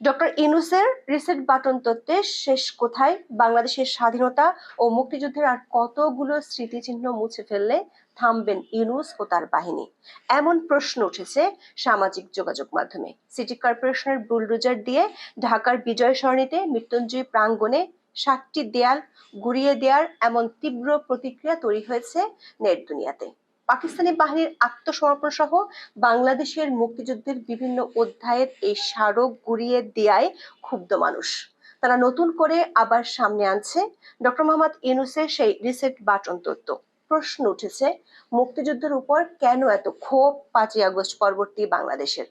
Doctor ইনুসের reset button তত্ত্বে শেষ কোথায়? বাংলাদেশের স্বাধীনতা ও মুক্তিযুদ্ধের আর কতগুলো স্মৃতিচিহ্ন মুছে ফেললে থামবেন ইউনুস ও তার বাহিনী? এমন প্রশ্ন উঠেছে সামাজিক যোগাযোগ মাধ্যমে। সিটি কর্পোরেশনের বুলডোজার দিয়ে ঢাকার বিজয় সরণিতে মৃত্যুঞ্জয় প্রাঙ্গণে সাতটি দেয়াল গুড়িয়ে দেওয়ার এমন তীব্র প্রতিক্রিয়া তৈরি হয়েছে নেট দুনিয়াতে। পাকিস্তানি বাহিনীর আত্মসমর্পণ সহ বাংলাদেশের মুক্তিযুদ্ধের বিভিন্ন অধ্যায়ের এই স্মারক গুড়িয়ে দেয়ায় ক্ষুব্ধ মানুষ। তারা নতুন করে আবার সামনে আনছে। ডক্টর মোহাম্মদ ইউনুসের সেই রিসেট বাটন তত্ত্ব। প্রশ্ন উঠেছে, মুক্তিযুদ্ধের উপর কেন এত ক্ষোভ পাঁচই আগস্ট পরবর্তী বাংলাদেশের?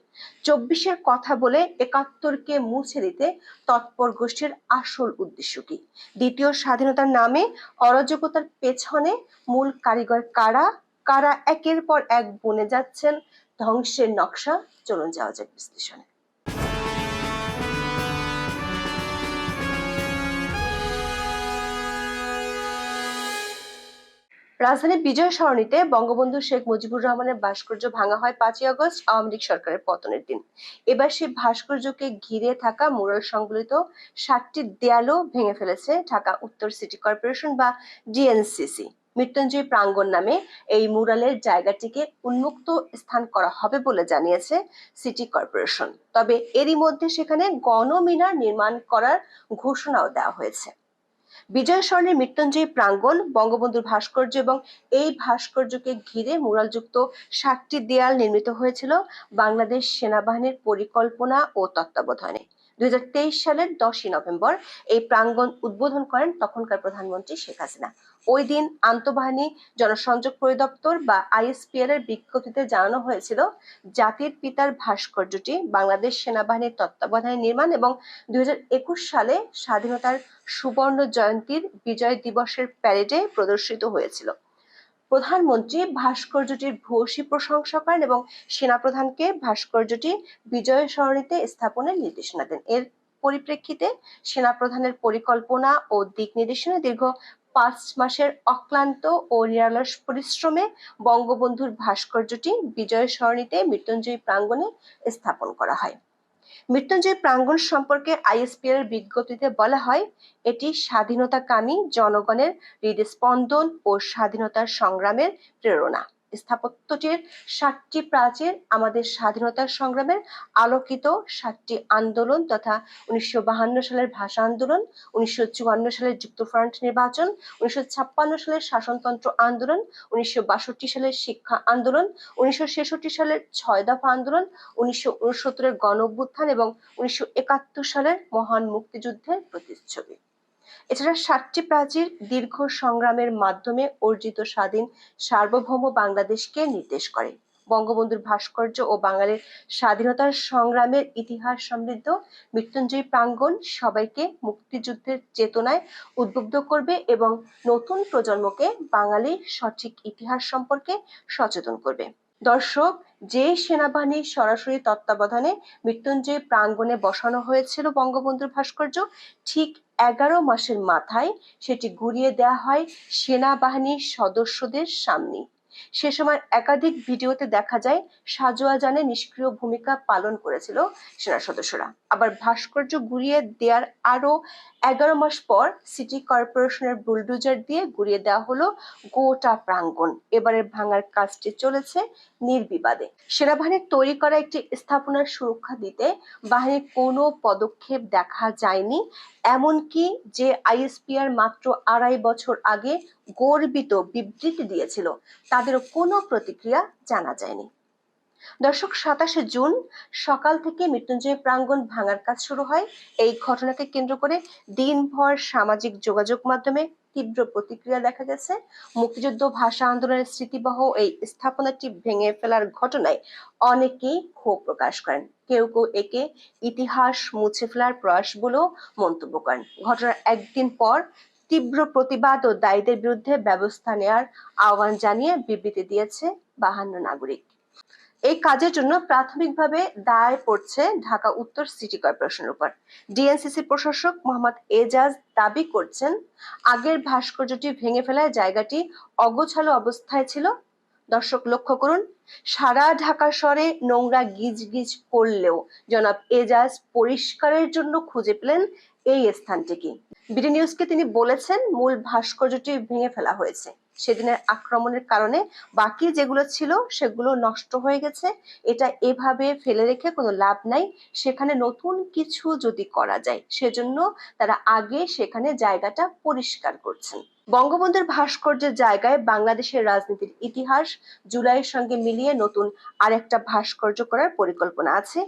চব্বিশের কথা বলে একাত্তরকে মুছে দিতে তৎপর গোষ্ঠীর আসল উদ্দেশ্য কি? দ্বিতীয় স্বাধীনতার নামে অরাজকতার পেছনে মূল কারিগর কারা? কারা একের পর এক বনে যাচ্ছেন, ধ্বংসের নকশা চলুন যাওয়া যাক বিশ্লেষণে। রাজধানীর বিজয় সরণিতে বঙ্গবন্ধু শেখ মুজিবুর রহমানের ভাস্কর্য ভাঙা হয় পাঁচই আগস্ট, আওয়ামী লীগ সরকারের পতনের দিন। এবার সেই ভাস্কর্যকে ঘিরে থাকা মুরাল সংবলিত সাতটি দেয়ালও ভেঙে ফেলেছে ঢাকা উত্তর সিটি কর্পোরেশন বা ডিএনসিসি। মৃত্যুঞ্জয় প্রাঙ্গণ নামে এই মুরালের জায়গাটিকে উন্মুক্ত স্থান করা হবে বলে জানিয়েছে সিটি কর্পোরেশন। তবে এরই মধ্যে সেখানে গণমিনার নির্মাণ করার ঘোষণাও দেওয়া হয়েছে। বিজয় স্বর্ণের মৃত্যুঞ্জয়ী প্রাঙ্গণ বঙ্গবন্ধুর ভাস্কর্য এবং এই ভাস্কর্যকে ঘিরে মুরালযুক্ত সাতটি দেয়াল নির্মিত হয়েছিল বাংলাদেশ সেনাবাহিনীর পরিকল্পনা ও তত্ত্বাবধানে। দুই হাজার তেইশ সালের দশই নভেম্বর এই প্রাঙ্গণ উদ্বোধন করেন তখনকার প্রধানমন্ত্রী শেখ হাসিনা। ওই দিন আন্তঃবাহিনী, জনসংযোগ পরিদপ্তর বা আইএসপিআর এর বিজ্ঞপ্তিতে জানানো হয়েছিল, জাতির পিতার ভাস্কর্যটি বাংলাদেশ সেনাবাহিনীর তত্ত্বাবধানে নির্মাণ এবং দুই হাজার একুশ সালে স্বাধীনতার সুবর্ণ জয়ন্তীর বিজয় দিবসের প্যারেডে প্রদর্শিত হয়েছিল। প্রধানমন্ত্রী ভাস্কর্যটির ভূয়সী প্রশংসা করেন এবং সেনাপ্রধানকে ভাস্কর্যটি বিজয় সরণিতে স্থাপনের নির্দেশনা দেন। এর পরিপ্রেক্ষিতে সেনাপ্রধানের পরিকল্পনা ও দিক নির্দেশনা দীর্ঘ পাঁচ মাসের অক্লান্ত ও নিরলস পরিশ্রমে বঙ্গবন্ধুর ভাস্কর্যটি বিজয় সরণিতে মৃত্যুঞ্জয়ী প্রাঙ্গণে স্থাপন করা হয়। মৃত্যুঞ্জয় প্রাঙ্গণ সম্পর্কে আইএসপি এর বিজ্ঞপ্তিতে বলা হয়, এটি স্বাধীনতাকামী জনগণের হৃদস্পন্দন ও স্বাধীনতার সংগ্রামের প্রেরণা। স্থাপত্যটির সাতটি প্রাচীর আমাদের স্বাধীনতার সংগ্রামের আলোকিত, সাতটি আন্দোলন তথা উনিশশো সালের ভাষা আন্দোলন, উনিশশো চুয়ান্ন সালের যুক্তফ্রন্ট নির্বাচন, উনিশশো ছাপ্পান্ন সালের শাসনতন্ত্র আন্দোলন, উনিশশো বাষট্টি সালের শিক্ষা আন্দোলন, উনিশশো ছেষট্টি সালের ছয় দফা আন্দোলন, উনিশশো উনসত্তরের গণ অভ্যুত্থান এবং উনিশশো একাত্তর সালের মহান মুক্তিযুদ্ধের প্রতিচ্ছবি। এছাড়া সাতটি প্রাচীর দীর্ঘ সংগ্রামের মাধ্যমে অর্জিত স্বাধীন সার্বভৌম বাংলাদেশকে নির্দেশ করে। বঙ্গবন্ধুর ভাস্কর্য ও বাঙালির স্বাধীনতার সংগ্রামের ইতিহাস সমৃদ্ধ মৃত্যুঞ্জয়ী প্রাঙ্গণ সবাইকে মুক্তিযুদ্ধের চেতনায় উদ্বুদ্ধ করবে এবং নতুন প্রজন্মকে বাঙালির সঠিক ইতিহাস সম্পর্কে সচেতন করবে। দর্শক, যে সেনাবাহিনীর সরাসরি তত্ত্বাবধানে মৃত্যুঞ্জয় প্রাঙ্গণে বসানো হয়েছিল বঙ্গবন্ধুর ভাস্কর্য, ঠিক এগারো মাসের মাথায় সেটি ঘুরিয়ে দেওয়া হয় সেনাবাহিনীর সদস্যদের সামনে। সে সময় একাধিক ভিডিওতে দেখা যায় সাজোয়া জানে নিষ্ক্রিয় ভূমিকা পালন করেছিল সেনা সদস্যরা। আবার ভাস্কর্য ঘুরিয়ে দেওয়ার আরও এগারো মাস পর সিটি কর্পোরেশনের বুলডোজার দিয়ে ঘুরিয়ে দেওয়া হলো গোটা প্রাঙ্গণ। এবারের ভাঙার কাজটি চলেছে নির্বিবাদে। সেনাবাহিনীর তৈরি করা একটি স্থাপনার সুরক্ষা দিতে বাহিনীর কোনো পদক্ষেপ দেখা যায়নি, এমনকি যে আইএসপিআর মাত্র আড়াই বছর আগে গর্বিত বিবৃতি দিয়েছিল, তাদেরও কোনো প্রতিক্রিয়া জানা যায়নি। দর্শক, সাতাশে জুন সকাল থেকে মৃত্যুঞ্জয় প্রাঙ্গণ ভাঙার কাজ শুরু হয়। এই ঘটনাকে কেন্দ্র করে দিনভর সামাজিক যোগাযোগ মাধ্যমে তীব্র প্রতিক্রিয়া দেখা গেছে। মুক্তিযুদ্ধ, ভাষা আন্দোলনের স্মৃতিবহ এই স্থাপনাটি ভেঙে ফেলার ঘটনায় অনেকেই ক্ষোভ প্রকাশ করেন। কেউ কেউ একে ইতিহাস মুছে ফেলার প্রয়াস বলেও মন্তব্য করেন। ঘটনার একদিন পর তীব্র প্রতিবাদ ও দায়ীদের বিরুদ্ধে ব্যবস্থা নেয়ার আহ্বান জানিয়ে বিবৃতি দিয়েছে বাহান্ন নাগরিক। এই কাজের জন্য প্রাথমিকভাবে দায় পড়ছে ঢাকা উত্তর সিটি কর্পোরেশনের উপর। ডিএনসিসি প্রশাসক মোহাম্মদ এজাজ দাবি করছেন, আগের ভাস্কর্যটি ভেঙে ফেলায় জায়গাটি অগোছালো অবস্থায় ছিল। দর্শক লক্ষ্য করুন, সারা ঢাকা শহরে নোংরা গিজ গিজ করলেও জনাব এজাজ পরিষ্কারের জন্য খুঁজে পেলেন এই স্থানটিকে। বিডি নিউজকে তিনি বলেছেন, মূল ভাস্কর্যটি ভেঙে ফেলা হয়েছে। সেদিনের আক্রমণের কারণে বাকি যেগুলো ছিল সেগুলো নষ্ট হয়ে গেছে। এটা এভাবে ফেলে রেখে কোনো লাভ নাই। সেখানে নতুন কিছু যদি করা যায়, সেজন্য তারা আগে সেখানে জায়গাটা পরিষ্কার করছেন। বঙ্গবন্ধুর ভাস্কর্যের জায়গায় বাংলাদেশের রাজনীতির ইতিহাস জুলাইয়ের সঙ্গে মিলিয়ে নতুন আরেকটা ভাস্কর্য করার পরিকল্পনা আছে।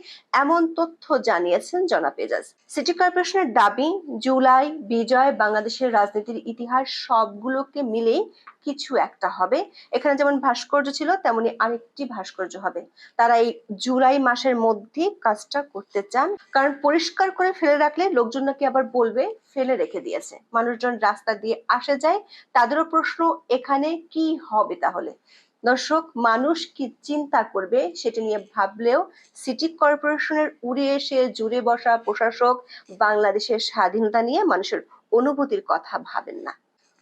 এমন তথ্য জানিয়েছেন জনাব এজাজ। সিটি কর্পোরেশনের দাবি, জুলাই, বিজয়, বাংলাদেশের রাজনীতির ইতিহাস সবগুলোকে মিলেই কিছু একটা হবে। এখানে যেমন ভাস্কর্য ছিল, তেমনি আরেকটি ভাস্কর্য হবে। তারা এই জুলাই মাসের মধ্যে কাজটা করতে চান। কারণ পরিষ্কার করে ফেলে রাখলে লোকজন নাকি আবার বলবে, ফেলে রেখে দিয়েছে। মানুষজন রাস্তা দিয়ে আসে যায়। তাদেরও প্রশ্ন, এখানে কি হবে তাহলে? দর্শক, মানুষ কি চিন্তা করবে সেটা নিয়ে ভাবলেও সিটি কর্পোরেশনের উড়ে এসে জুড়ে বসা প্রশাসক বাংলাদেশের স্বাধীনতা নিয়ে মানুষের অনুভূতির কথা ভাবেন না।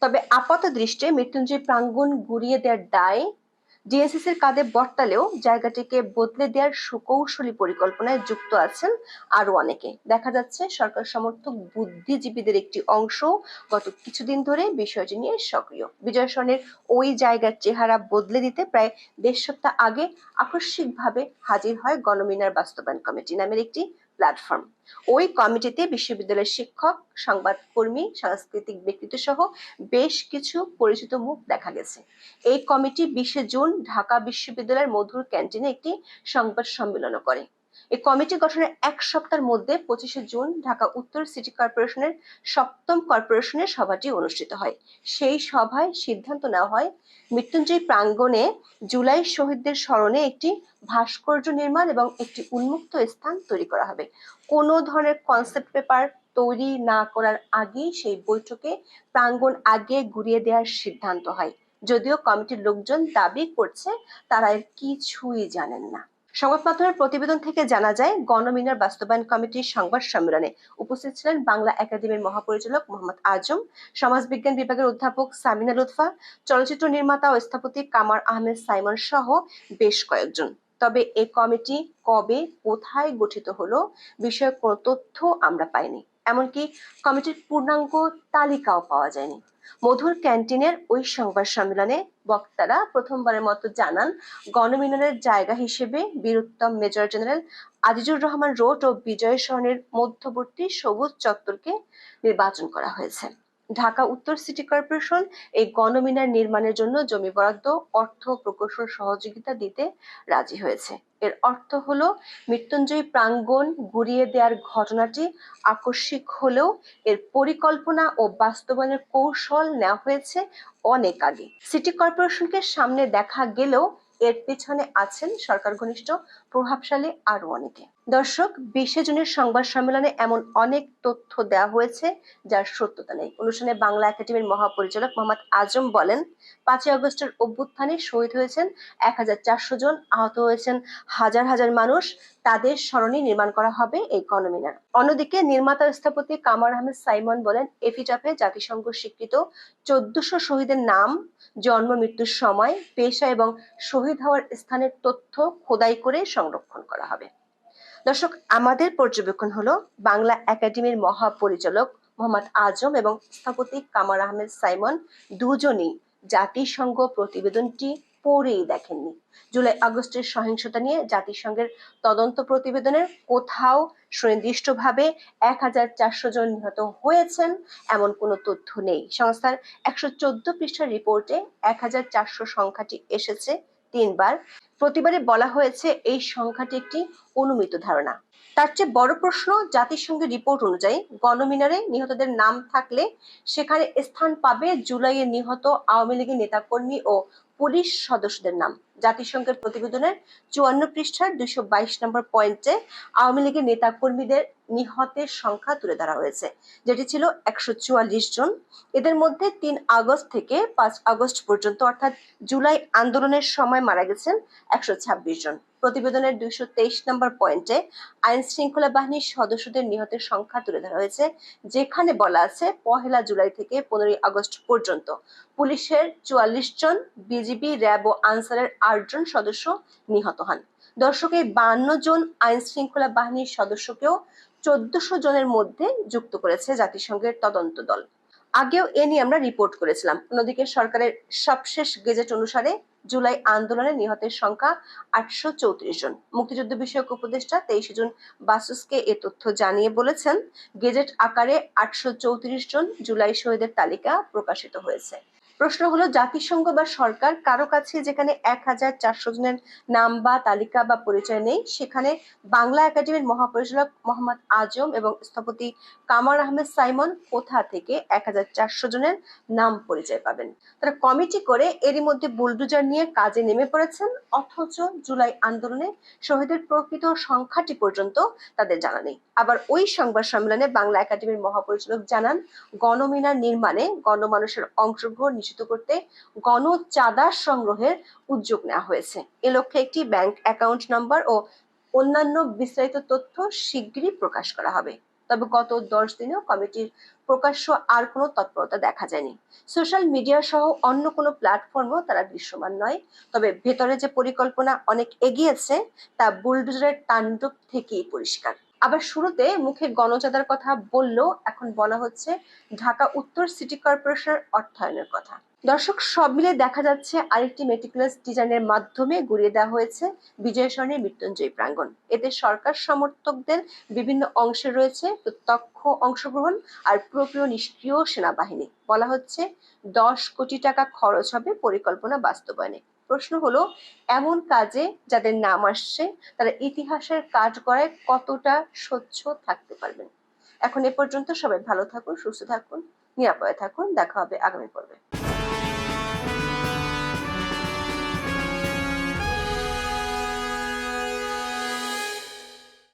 তবে আপাত দৃষ্টে মৃত্যুঞ্জয় প্রাঙ্গণ গুড়িয়ে দেওয়ার দায় ডিএসসিসির কাঁধে বর্তালেও জায়গাটিকে বদলে দেওয়ার সুকৌশলী পরিকল্পনায় যুক্ত আছেন আরও অনেকে। দেখা যাচ্ছে, সরকার সমর্থক বুদ্ধিজীবীদের একটি অংশ গত কিছুদিন ধরে বিষয়টি নিয়ে সক্রিয়। বিজয় সরণের ওই জায়গার চেহারা বদলে দিতে প্রায় দেড় সপ্তাহ আগে আকস্মিকভাবে হাজির হয় গণমিনার বাস্তবায়ন কমিটি নামের একটি প্ল্যাটফর্ম ওই কমিটিতে বিশ্ববিদ্যালয়ের শিক্ষক, সংবাদকর্মী, সাংস্কৃতিক ব্যক্তিত্ব সহ বেশ কিছু পরিচিত মুখ দেখা গেছে। এই কমিটি বিশে জুন ঢাকা বিশ্ববিদ্যালয়ের মধুর ক্যান্টিনে একটি সংবাদ সম্মেলন করে। এই কমিটি গঠনের এক সপ্তাহের মধ্যে পঁচিশে জুন ঢাকা উত্তর সিটি কর্পোরেশনের সপ্তম কর্পোরেশনের সভাটি অনুষ্ঠিত হয়। সেই সভায় সিদ্ধান্ত নেওয়া হয়, মৃত্যুঞ্জয় প্রাঙ্গণে জুলাই শহীদদের স্মরণে একটি ভাস্কর্য নির্মাণ এবং একটি উন্মুক্ত স্থান তৈরি করা হবে। কোনো ধরনের কনসেপ্ট পেপার তৈরি না করার আগেই সেই বৈঠকে প্রাঙ্গণ আগে ঘুরিয়ে দেওয়ার সিদ্ধান্ত হয়। যদিও কমিটির লোকজন দাবি করছে, তারা কিছুই জানেন না। সংবাদ মাধ্যমের প্রতিবেদন থেকে জানা যায়, গণমিনার বাস্তবায়ন কমিটির সংবাদ সম্মেলনে উপস্থিত ছিলেন বাংলা একাডেমির মহাপরিচালক মোহাম্মদ আজম, সমাজবিজ্ঞান বিভাগের অধ্যাপক সামিনা লুৎফা, চলচ্চিত্র নির্মাতা ও স্থপতি কামার আহমেদ সাইমন সহ বেশ কয়েকজন। তবে এ কমিটি কবে কোথায় গঠিত হলো, বিষয়ে কোনো তথ্য আমরা পাইনি। এমনকি কমিটির পূর্ণাঙ্গ তালিকাও পাওয়া যায়নি। মধুর ক্যান্টিনের ওই সংবাদ সম্মেলনে বক্তারা প্রথমবারের মতো জানান, গণমিলনের জায়গা হিসেবে Bir Uttom major general Azizur Rahman road ও বিজয় সরণের মধ্যবর্তী সবুজ চত্বরকে নির্বাচন করা হয়েছে। ঢাকা উত্তর সিটি কর্পোরেশন এই গণমিনার নির্মাণের জন্য জমি বরাদ্দ, অর্থ প্রকৌশল সহযোগিতা দিতে রাজি হয়েছে। এর অর্থ হলো মৃত্যুঞ্জয় প্রাঙ্গণ গুড়িয়ে দেওয়ার ঘটনাটি আকস্মিক হলেও এর পরিকল্পনা ও বাস্তবায়নের কৌশল নেওয়া হয়েছে অনেক আগে। সিটি কর্পোরেশনকে সামনে দেখা গেলেও এর পেছনে আছেন সরকার ঘনিষ্ঠ, প্রভাবশালী আরও অনেকে। দর্শক, বিশে জুনের সংবাদ সম্মেলনে এমন অনেক তথ্য দেওয়া হয়েছে যার সত্যতা নেই। অনুষ্ঠানে বাংলা একাডেমির মহাপরিচালক মোহাম্মদ আজম বলেন, পাঁচই আগস্টের অভ্যুত্থানে শহীদ হয়েছেন এক হাজার চারশো জন, আহত হয়েছেন হাজার হাজার মানুষ। তাদের স্মরণে নির্মাণ করা হবে এই গণমিনার অন্যদিকে নির্মাতা স্থপতি কামার আহমেদ সাইমন বলেন, এফিটাফে জাতিসংঘ স্বীকৃত চোদ্দশো শহীদের নাম, জন্ম, মৃত্যুর সময়, পেশা এবং শহীদ হওয়ার স্থানের তথ্য খোদাই করে সংরক্ষণ করা হবে। দর্শক, আমাদের পর্যবেক্ষণ হলো বাংলা একাডেমির মহাপরিচালক মোহাম্মদ আজম এবং স্থপতি কামার আহমেদ সাইমন দুজনেই জাতিসংঘ প্রতিবেদনটি পড়েই দেখেননি। জুলাই আগস্টের সহিংসতা নিয়ে জাতিসংঘের তদন্ত প্রতিবেদনের কোথাও সুনির্দিষ্টভাবে এক হাজার চারশো জন নিহত হয়েছেন এমন কোনো তথ্য নেই। সংস্থার একশো চোদ্দ পৃষ্ঠার রিপোর্টে এক হাজার চারশো সংখ্যাটি এসেছে তিনবার। প্রতিবারে বলা হয়েছে এই সংখ্যাটি একটি অনুমিত ধারণা। তার চেয়ে বড় প্রশ্ন, জাতিসংঘের রিপোর্ট অনুযায়ী গণমিনারে নিহতদের নাম থাকলে সেখানে স্থান পাবে জুলাইয়ে নিহত আওয়ামী লীগের নেতাকর্মী ও পুলিশ সদস্যদের নাম। জাতিসংঘের প্রতিবেদনের চুয়ান্ন পৃষ্ঠার দুইশো বাইশ নম্বর পয়েন্টে আওয়ামী লীগের নেতা কর্মীদের নিহতের সংখ্যা তুলে ধরা হয়েছে, যেটি ছিল একশো চুয়াল্লিশ জন। এদের মধ্যে তিন আগস্ট থেকে পাঁচ আগস্ট পর্যন্ত, অর্থাৎ জুলাই আন্দোলনের সময় মারা গেছেন একশো ছাব্বিশ জন। প্রতিবেদনের দুইশো তেইশ নম্বর পয়েন্টে আইন শৃঙ্খলা বাহিনীর সদস্যদের নিহতের সংখ্যা তুলে ধরা হয়েছে, যেখানে বলা আছে পহেলা জুলাই থেকে পনেরোই আগস্ট পর্যন্ত। পুলিশের চুয়াল্লিশ জন বিজিবি র্যাব ও আনসারের আট জন সদস্য নিহত হন। দর্শক এই বান্ন জন আইন শৃঙ্খলা বাহিনীর সদস্যকেও চোদ্দশো জনের মধ্যে যুক্ত করেছে জাতিসংঘের তদন্ত দল। আগেও এ নিয়ে আমরা রিপোর্ট করেছিলাম। অন্যদিকে সরকারের সবশেষ গেজেট অনুসারে জুলাই আন্দোলনে নিহতের সংখ্যা আটশো চৌত্রিশ জন। মুক্তিযুদ্ধ বিষয়ক উপদেষ্টা তেইশে জুন বাসুসকে এ তথ্য জানিয়ে বলেছেন, গেজেট আকারে আটশো চৌত্রিশ জন জুলাই শহীদের তালিকা প্রকাশিত হয়েছে। প্রশ্ন হলো, জাতিসংঘ বা সরকার কারও কাছে যেখানে এক হাজার চারশো জনের নাম বা তালিকা বা পরিচয় নেই, সেখানে বাংলা একাডেমির মহাপরিচালক মোহাম্মদ আজম এবং স্থপতি কামার আহমেদ সাইমন কোথা থেকে এক হাজার চারশো জনের নাম পরিচয় পাবেন? তারা কমিটি করে এরই মধ্যে বুলডুজার নিয়ে কাজে নেমে পড়েছেন, অথচ জুলাই আন্দোলনে শহীদের প্রকৃত সংখ্যাটি পর্যন্ত তাদের জানা নেই। আবার ওই সংবাদ সম্মেলনে বাংলা একাডেমির মহাপরিচালক জানান, গণমিনার নির্মাণে গণমানুষের অংশগ্রহণ নিশ্চিত করতে গণ চাঁদা সংগ্রহের উদ্যোগ নেওয়া হয়েছে। এ লক্ষ্যে একটি ব্যাংক অ্যাকাউন্ট নম্বর ও অন্যান্য বিস্তারিত তথ্য শিগগিরই প্রকাশ করা হবে। তবে গত দশ দিনেও কমিটির প্রকাশ্য আর কোনো তৎপরতা দেখা যায়নি। সোশ্যাল মিডিয়া সহ অন্য কোনো প্ল্যাটফর্মও তারা দৃশ্যমান নয়। তবে ভেতরে যে পরিকল্পনা অনেক এগিয়েছে, তা বুলডোজারের তাণ্ডব থেকেই পরিষ্কার। আবার শুরুতে মুখে গণচাঁদার কথা বললেও এখন বলা হচ্ছে ঢাকা উত্তর সিটি কর্পোরেশনের অর্থায়নের কথা। দর্শক, সব মিলে দেখা যাচ্ছে আরেকটি মেটিকুলাস ডিজাইনের মাধ্যমে গুড়িয়ে দেওয়া হয়েছে বিজয় সরণির মৃত্যুঞ্জয়ী প্রাঙ্গণ। এতে সরকার সমর্থকদের বিভিন্ন অংশে রয়েছে প্রত্যক্ষ অংশগ্রহণ আর পুরোপুরি নিষ্ক্রিয় সেনাবাহিনী। বলা হচ্ছে দশ কোটি টাকা খরচ হবে পরিকল্পনা বাস্তবায়নে। প্রশ্ন হলো, এমন কাজে যাদের নাম আসছে, তারা ইতিহাসের কাজ করায় কতটা স্বচ্ছ থাকতে পারবেন। এখন এ পর্যন্ত সবাই ভালো থাকুন, সুস্থ থাকুন, নিরাপদে থাকুন, দেখা হবে আগামী পর্বে।